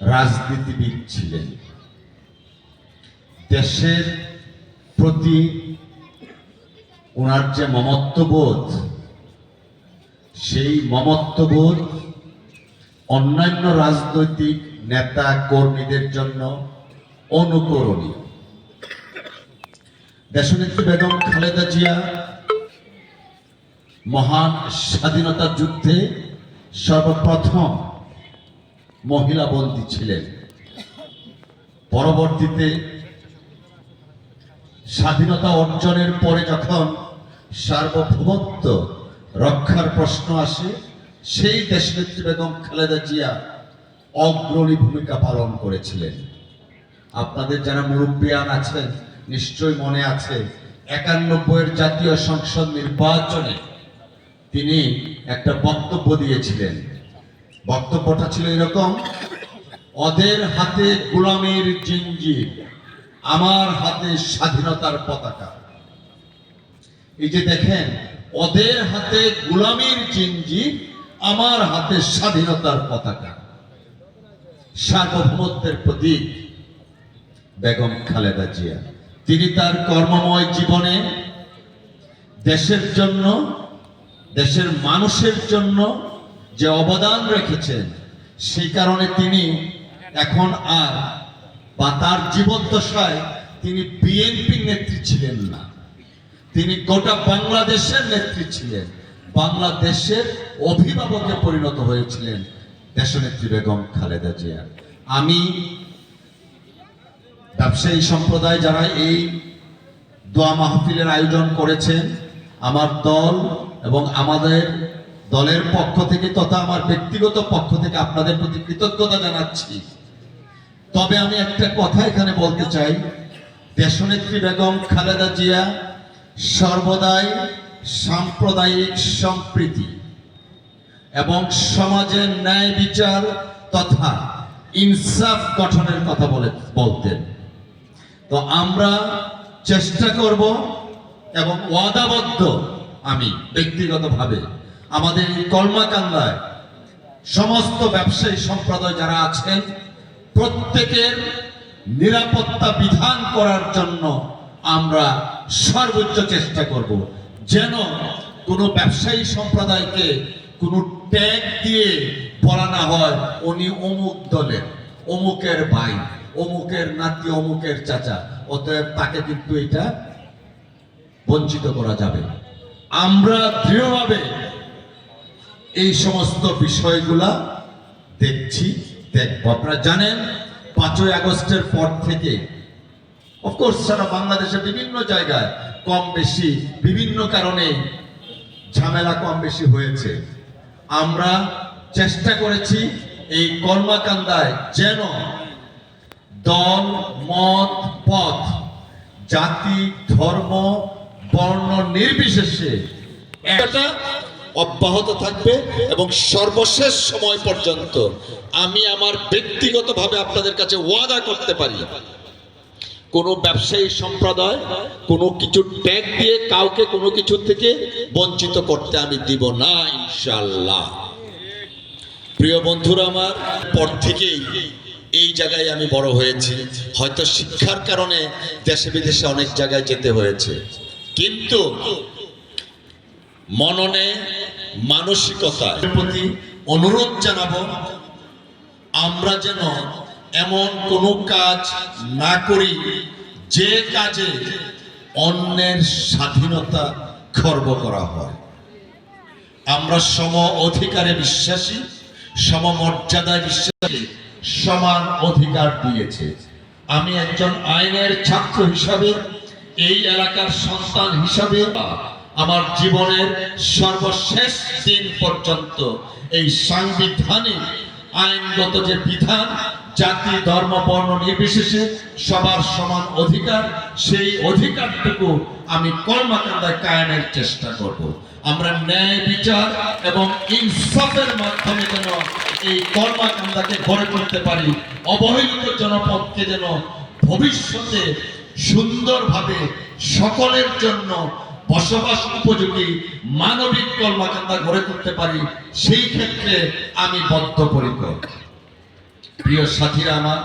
রাজনীতিবিদ ছিলেন। দেশের প্রতি ওনার যে মমত্ববোধ, সেই মমত্ববোধ অন্যান্য রাজনৈতিক নেতা কর্মীদের জন্য অনুকরণীয়। দেশনেত্রী বেগম খালেদা জিয়া মহান স্বাধীনতা যুদ্ধে সর্বপ্রথম মহিলা বন্দী ছিলেন। পরবর্তীতে স্বাধীনতা অর্জনের পরে যখন সার্বভৌমত্ব রক্ষার প্রশ্ন আসে, সেই দেশনেত্রী বেগম খালেদা জিয়া অগ্রণী ভূমিকা পালন করেছিলেন। আপনাদের যারা মুরব্বিয়ান আছেন, নিশ্চয়ই মনে আছে, একানব্বইয়ের জাতীয় সংসদ নির্বাচনে তিনি একটা বক্তব্য দিয়েছিলেন বক্তব্যটা ছিল এরকম ওদের হাতে গোলামের জিঞ্জির, আমার হাতে স্বাধীনতার পতাকা। এই যে দেখেন ওদের হাতে গোলামির জিঞ্জির, আমার হাতে স্বাধীনতার পতাকা। সার্বভৌমত্বের প্রতীক বেগম খালেদা জিয়া। তিনি তার কর্মময় জীবনে দেশের জন্য, দেশের মানুষের জন্য যে অবদান রেখেছেন, সেই কারণে তিনি এখন আর বা তার জীবদ্দশায় তিনি বিএনপির নেত্রী ছিলেন না। তিনি গোটা বাংলাদেশের নেত্রী ছিলেন। বাংলাদেশের অভিভাবকে পরিণত হয়েছিলেন দেশনেত্রী বেগম খালেদা জিয়া। আমি ব্যবসায়ী সম্প্রদায় যারা এই দোয়া মাহফিলের আয়োজন করেছেন, আমার দল এবং আমাদের দলের পক্ষ থেকে তথা আমার ব্যক্তিগত পক্ষ থেকে আপনাদের প্রতি কৃতজ্ঞতা জানাচ্ছি। তবে আমি একটা কথা এখানে বলতে চাই। দেশনেত্রী বেগম খালেদা জিয়া সর্বদাই সাম্প্রদায়িক সম্প্রীতি এবং সমাজের ন্যায় বিচার তথা ইনসাফ গঠনের কথা বলে, বলতেন। তো আমরা চেষ্টা করব এবং ওয়াদাবদ্ধ আমি ব্যক্তিগতভাবে আমাদের এই কলমাকান্দায় সমস্ত ব্যবসায়ী সম্প্রদায় যারা আছেন, প্রত্যেকের নিরাপত্তা বিধান করার জন্য আমরা সর্বোচ্চ চেষ্টা করব। যেন কোনো ব্যবসায়ী সম্প্রদায়কে কোনো ট্যাগ দিয়ে বলা না হয়, উনি অমুক দলের, অমুকের ভাই, অমুকের নাতি, অমুকের চাচা, অতএব তাকে কিন্তু এটা বঞ্চিত করা যাবে আমরা দৃঢ়ভাবে এই সমস্ত বিষয়গুলা দেখছি, দেখব। আপনারা জানেন, পাঁচই আগস্টের পর থেকে অফকোর্স সারা বাংলাদেশে বিভিন্ন জায়গায় কম বেশি, বিভিন্ন কারণে ঝামেলা কম বেশি হয়েছে। আমরা চেষ্টা করেছি এই কর্মাকান্দায় যেন দল, মত, পথ, জাতি, ধর্ম, বর্ণ নির্বিশেষে একটা অব্যাহত থাকবে এবং সর্বশেষ সময় পর্যন্ত আমি আমার ব্যক্তিগতভাবে আপনাদের কাছে ওয়াদা করতে পারি। কোনো ব্যবসায়ী সম্প্রদায়, কোনো কিছু ট্যাগ দিয়ে কাউকে কোনো কিছু থেকে বঞ্চিত করতে আমি দিব না ইনশাল্লাহ প্রিয় বন্ধুরা আমার, পর থেকেই এই জায়গায় আমি বড় হয়েছি। হয়তো শিক্ষার কারণে দেশে বিদেশে অনেক জায়গায় যেতে হয়েছে। কিন্তু মননে মানসিকতার প্রতি অনুরোধ জানাব, আমরা যেন এমন কোনো কাজ না করি যে কাজে অন্যের স্বাধীনতা খর্ব করা হয়। আমরা সম অধিকারে বিশ্বাসী সমমর্যাদায় বিশ্বাসী, সমান অধিকার দিয়েছে। আমি একজন আইনের ছাত্র হিসাবে, এই এলাকার সন্তান হিসাবে আমার জীবনের সর্বশেষ দিন পর্যন্ত এই সাংবিধানিক, আইনগত যে বিধান, জাতি, ধর্ম, বর্ণ নির্বিশেষে সবার সমান অধিকার, সেই অধিকারটুকু আমি কর্মাকান্দায় কায়েমের চেষ্টা করব। আমরা ন্যায় বিচার এবং ইনসাফের মাধ্যমে যেন এই কর্মাকান্দাকে গড়ে তুলতে পারি, অবহেলিত জনপদকে যেন ভবিষ্যতে সুন্দরভাবে সকলের জন্য বসবাস উপযোগী মানবিক কর্মকান্ডা গড়ে তুলতে পারি সেই ক্ষেত্রে আমি বদ্ধপরিকর। প্রিয় সাথীরা আমার